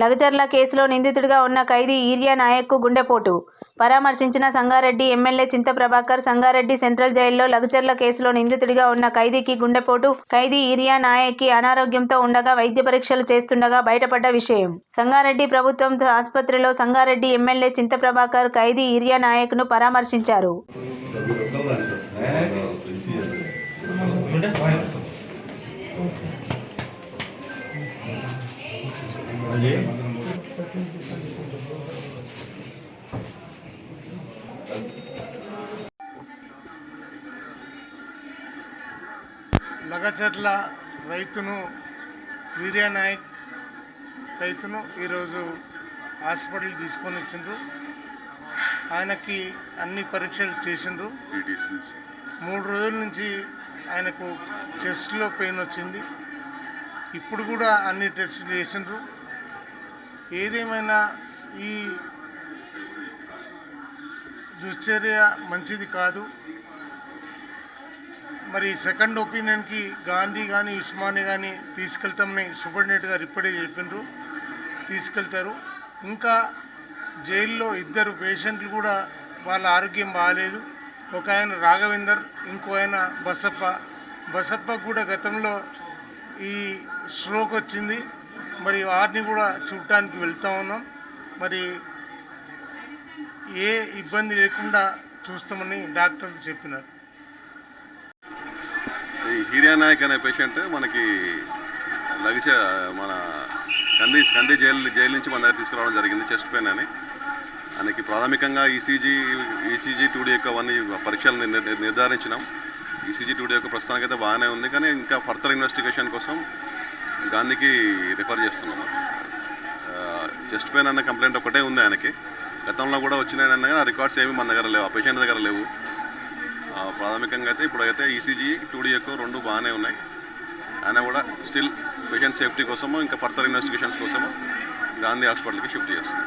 లగచర్ల కేసులో నిందితుడిగా ఉన్న ఖైదీ ఈరియా నాయక్కు గుండెపోటు. పరామర్శించిన సంగారెడ్డి ఎమ్మెల్యే చింత ప్రభాకర్ సంగారెడ్డి సెంట్రల్ జైల్లో లగచర్ల కేసులో నిందితుడిగా ఉన్న ఖైదీకి గుండెపోటు. ఖైదీ ఈరియా నాయక్కి అనారోగ్యంతో ఉండగా వైద్య పరీక్షలు చేస్తుండగా బయటపడ్డ విషయం. సంగారెడ్డి ప్రభుత్వం ఆసుపత్రిలో సంగారెడ్డి ఎమ్మెల్యే చింతప్రభాకర్ ఖైదీ ఈరియా నాయక్ను పరామర్శించారు. లగచర్ల రైతును వీర్యానాయక్ రైతును ఈరోజు హాస్పిటల్ తీసుకొని వచ్చిండ్రు. ఆయనకి అన్ని పరీక్షలు చేసిండ్రు. మూడు రోజుల నుంచి ఆయనకు చెస్ట్లో పెయిన్ వచ్చింది. ఇప్పుడు కూడా అన్ని టెస్టులు చేసిండ్రు. ఏదేమైనా ఈ దుశ్చర్య మంచిది కాదు. మరి సెకండ్ ఒపీనియన్కి గాంధీ కానీ ఉస్మాని కానీ తీసుకెళ్తామని సూపరింటెండెంట్ గారు ఇప్పుడే చెప్పిండ్రు తీసుకెళ్తారు. ఇంకా జైల్లో ఇద్దరు పేషెంట్లు కూడా వాళ్ళ ఆరోగ్యం బాగాలేదు ఒక ఆయన రాఘవేందర్ ఇంకో ఆయన బసప్ప. బసప్ప కూడా గతంలో ఈ స్ట్రోక్ వచ్చింది. మరి వారిని కూడా చూడటానికి వెళ్తూ ఉన్నాం. మరి ఏ ఇబ్బంది లేకుండా చూస్తామని డాక్టర్లు చెప్పినారు. ఈ హీరియా నాయక్ అనే పేషెంట్ మనకి లగచ మన కంది కంది జైలు జైలు నుంచి మన దగ్గర తీసుకురావడం జరిగింది చెస్ట్ పెయిన్ అని. ఆయనకి ప్రాథమికంగా ఈసీజీ ఈసీజీ టూడీ యొక్క అవన్నీ పరీక్షలు నిర్ధారించినాం. ఈసీజీ టూడీ యొక్క ప్రస్తుతానికైతే బాగానే ఉంది కానీ ఇంకా ఫర్దర్ ఇన్వెస్టిగేషన్ కోసం గాంధీకి రిఫర్ చేస్తున్నాం చెస్ట్ పెయిన్ అన్న కంప్లైంట్ ఒకటే ఉంది ఆయనకి. గతంలో కూడా వచ్చినాయన్న ఆ రికార్డ్స్ ఏమి మన దగ్గర లేవు. ఆ పేషెంట్ దగ్గర లేవు. ప్రాథమికంగా అయితే ఇప్పుడైతే ఈసీజీ టూడీ యొక్క రెండు బాగానే ఉన్నాయి. ఆయన కూడా స్టిల్ పేషెంట్ సేఫ్టీ కోసము ఇంకా ఫర్దర్ ఇన్వెస్టిగేషన్స్ కోసము గాంధీ హాస్పిటల్కి షిఫ్ట్ చేస్తుంది